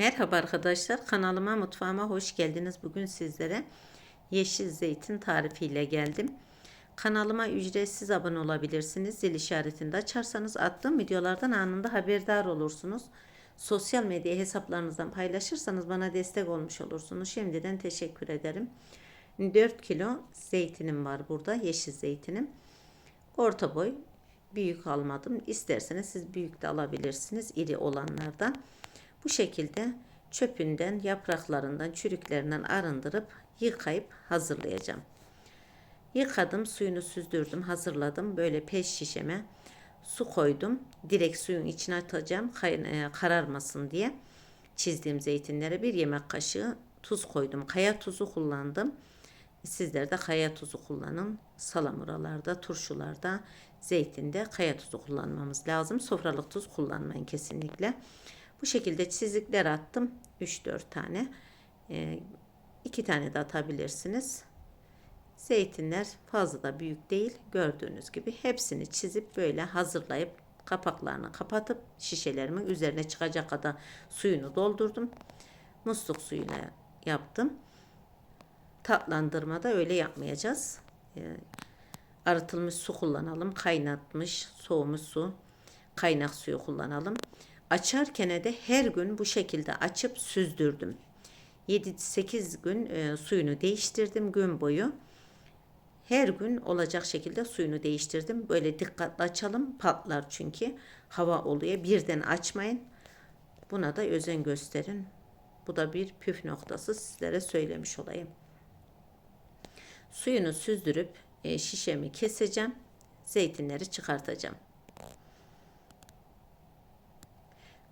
Merhaba arkadaşlar kanalıma mutfağıma hoş geldiniz. Bugün sizlere yeşil zeytin tarifiyle geldim. Kanalıma ücretsiz abone olabilirsiniz. Zil işaretini de açarsanız attığım videolardan anında haberdar olursunuz. Sosyal medya hesaplarınızdan paylaşırsanız bana destek olmuş olursunuz. Şimdiden teşekkür ederim. 4 kilo zeytinim var burada. Yeşil zeytinim. Orta boy. Büyük almadım. İsterseniz siz büyük de alabilirsiniz. iri olanlardan. Bu şekilde çöpünden, yapraklarından, çürüklerinden arındırıp yıkayıp hazırlayacağım. Yıkadım, suyunu süzdürdüm, hazırladım. Böyle peş şişeme su koydum. Direkt suyun içine atacağım kay- kararmasın diye. Çizdiğim zeytinlere bir yemek kaşığı tuz koydum. Kaya tuzu kullandım. Sizler de kaya tuzu kullanın. Salamuralarda, turşularda, zeytinde kaya tuzu kullanmamız lazım. Sofralık tuz kullanmayın kesinlikle. Bu şekilde çizikler attım. 3-4 tane. 2 tane de atabilirsiniz. Zeytinler fazla da büyük değil. Gördüğünüz gibi hepsini çizip böyle hazırlayıp kapaklarını kapatıp şişelerimin üzerine çıkacak kadar suyunu doldurdum. Musluk suyuyla yaptım. Tatlandırmada öyle yapmayacağız. Ee, arıtılmış su kullanalım. Kaynatmış, soğumuş su, kaynak suyu kullanalım. Açarken de her gün bu şekilde açıp süzdürdüm. 7-8 gün e, suyunu değiştirdim gün boyu. Her gün olacak şekilde suyunu değiştirdim. Böyle dikkatli açalım patlar çünkü hava oluyor. Birden açmayın. Buna da özen gösterin. Bu da bir püf noktası sizlere söylemiş olayım. Suyunu süzdürüp e, şişemi keseceğim. Zeytinleri çıkartacağım.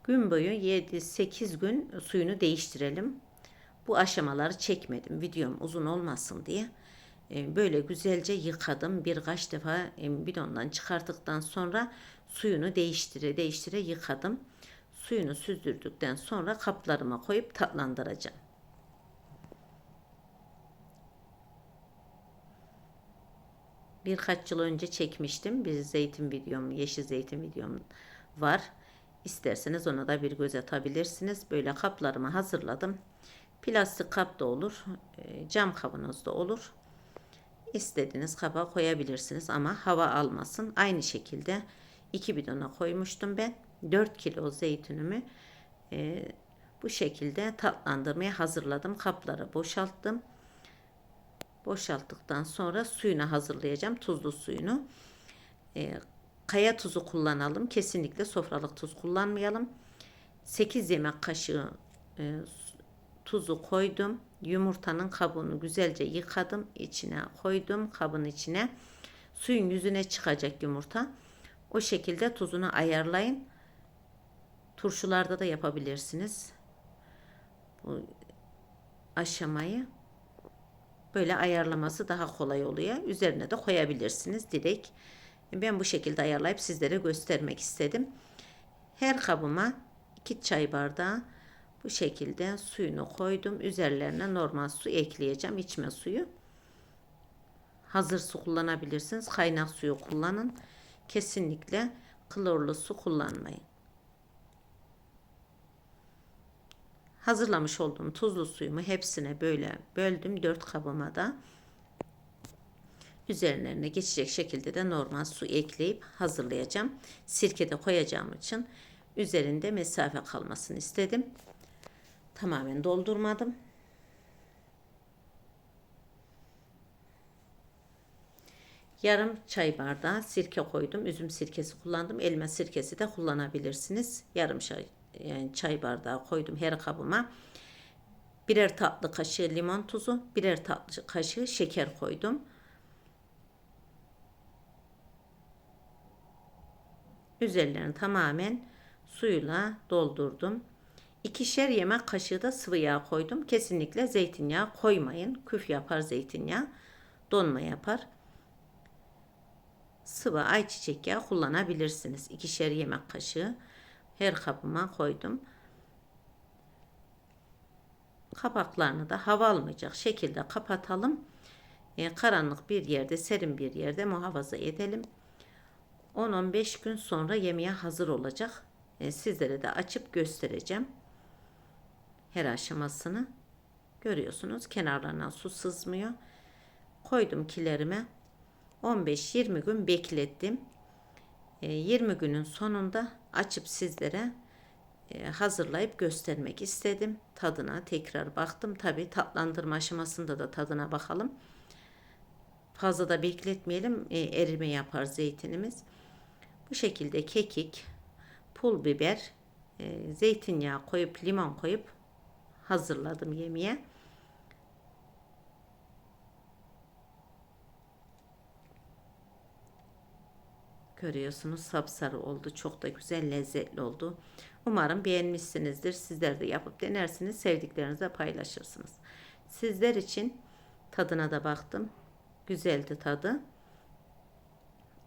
Gün boyu 7-8 gün suyunu değiştirelim. Bu aşamaları çekmedim. Videom uzun olmasın diye. E, böyle güzelce yıkadım. Birkaç defa e, bidondan çıkarttıktan sonra suyunu değiştire değiştire yıkadım. Suyunu süzdürdükten sonra kaplarıma koyup tatlandıracağım. Birkaç yıl önce çekmiştim. Bir zeytin videom, yeşil zeytin videom var. İsterseniz ona da bir göz atabilirsiniz. Böyle kaplarımı hazırladım. Plastik kap da olur, e, cam kabınız da olur. İstediğiniz kaba koyabilirsiniz ama hava almasın. Aynı şekilde iki bidona koymuştum ben. 4 kilo zeytinimi e, bu şekilde tatlandırmaya hazırladım. Kapları boşalttım. Boşalttıktan sonra suyunu hazırlayacağım. Tuzlu suyunu. E, kaya tuzu kullanalım. Kesinlikle sofralık tuz kullanmayalım. 8 yemek kaşığı e, tuzu koydum. Yumurtanın kabuğunu güzelce yıkadım. içine koydum kabın içine. Suyun yüzüne çıkacak yumurta. O şekilde tuzunu ayarlayın. Turşularda da yapabilirsiniz. Bu aşamayı böyle ayarlaması daha kolay oluyor. Üzerine de koyabilirsiniz direkt. Ben bu şekilde ayarlayıp sizlere göstermek istedim. Her kabıma 2 çay bardağı bu şekilde suyunu koydum. Üzerlerine normal su ekleyeceğim. içme suyu. Hazır su kullanabilirsiniz. Kaynak suyu kullanın. Kesinlikle klorlu su kullanmayın. Hazırlamış olduğum tuzlu suyumu hepsine böyle böldüm. Dört kabıma da üzerlerine geçecek şekilde de normal su ekleyip hazırlayacağım. Sirke de koyacağım için üzerinde mesafe kalmasını istedim. Tamamen doldurmadım. Yarım çay bardağı sirke koydum. Üzüm sirkesi kullandım. Elma sirkesi de kullanabilirsiniz. Yarım çay, yani çay bardağı koydum her kabıma. Birer tatlı kaşığı limon tuzu, birer tatlı kaşığı şeker koydum. Üzerlerini tamamen suyla doldurdum. İkişer yemek kaşığı da sıvı yağ koydum. Kesinlikle zeytinyağı koymayın. Küf yapar zeytinyağı. Donma yapar. Sıvı ayçiçek yağı kullanabilirsiniz. İkişer yemek kaşığı her kabıma koydum. Kapaklarını da hava almayacak şekilde kapatalım. E, karanlık bir yerde, serin bir yerde muhafaza edelim. 10-15 gün sonra yemeğe hazır olacak. E, sizlere de açıp göstereceğim. her aşamasını görüyorsunuz. Kenarlarından su sızmıyor. Koydum kilerime. 15-20 gün beklettim. E, 20 günün sonunda açıp sizlere e, hazırlayıp göstermek istedim. Tadına tekrar baktım. Tabi tatlandırma aşamasında da tadına bakalım. Fazla da bekletmeyelim. E, erime yapar zeytinimiz. Bu şekilde kekik, pul biber, e, zeytinyağı koyup limon koyup hazırladım yemeğe. Görüyorsunuz sapsarı oldu. Çok da güzel lezzetli oldu. Umarım beğenmişsinizdir. Sizler de yapıp denersiniz. Sevdiklerinizle paylaşırsınız. Sizler için tadına da baktım. Güzeldi tadı.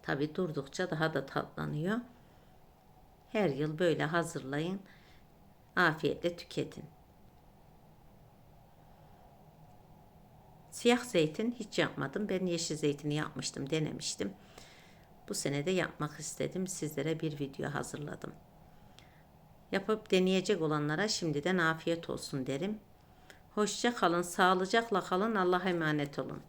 Tabi durdukça daha da tatlanıyor. Her yıl böyle hazırlayın. Afiyetle tüketin. Siyah zeytin hiç yapmadım. Ben yeşil zeytini yapmıştım, denemiştim. Bu sene de yapmak istedim. Sizlere bir video hazırladım. Yapıp deneyecek olanlara şimdiden afiyet olsun derim. Hoşça kalın, sağlıcakla kalın. Allah'a emanet olun.